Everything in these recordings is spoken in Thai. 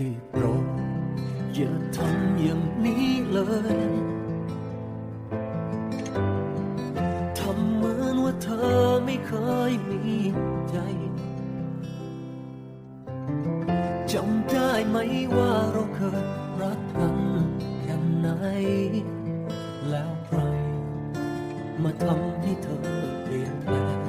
ได้โปรดอย่าทำอย่างนี้เลย ทำเหมือนว่าเธอไม่เคยมีใจ จำได้ไหมว่าเราเคยรักกันแค่ไหน แล้วใคร มาทำให้เธอเปลี่ยนแปลง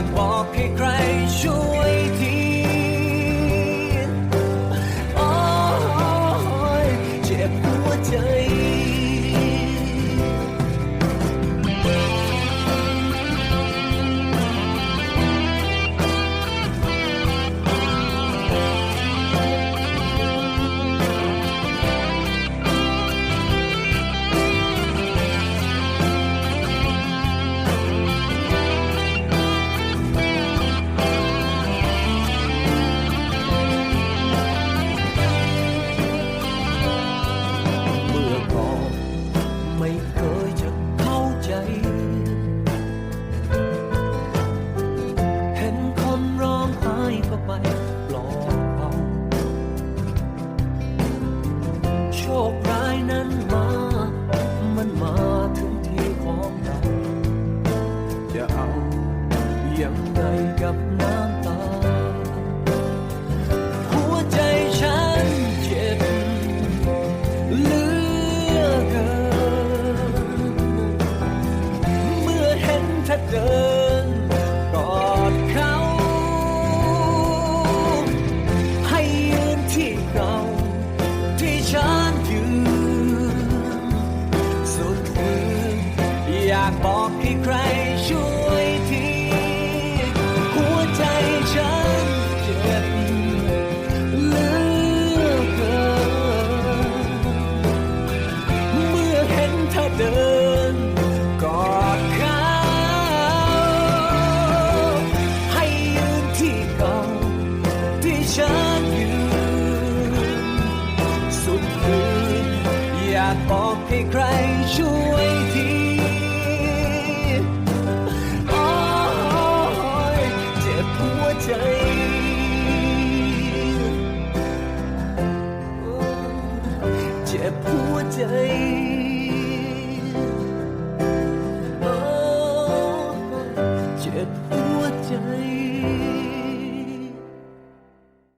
อยากบอกให้ใครช่วย ไปปลอบเขาโชคร้ายนั้นมา มันมาถึงที่ของเรา จะเอายังไงกับน้ำากบอกให้ใครช่วยทีโอ้ยเจ็บหัวใจเจ็บหัวใจ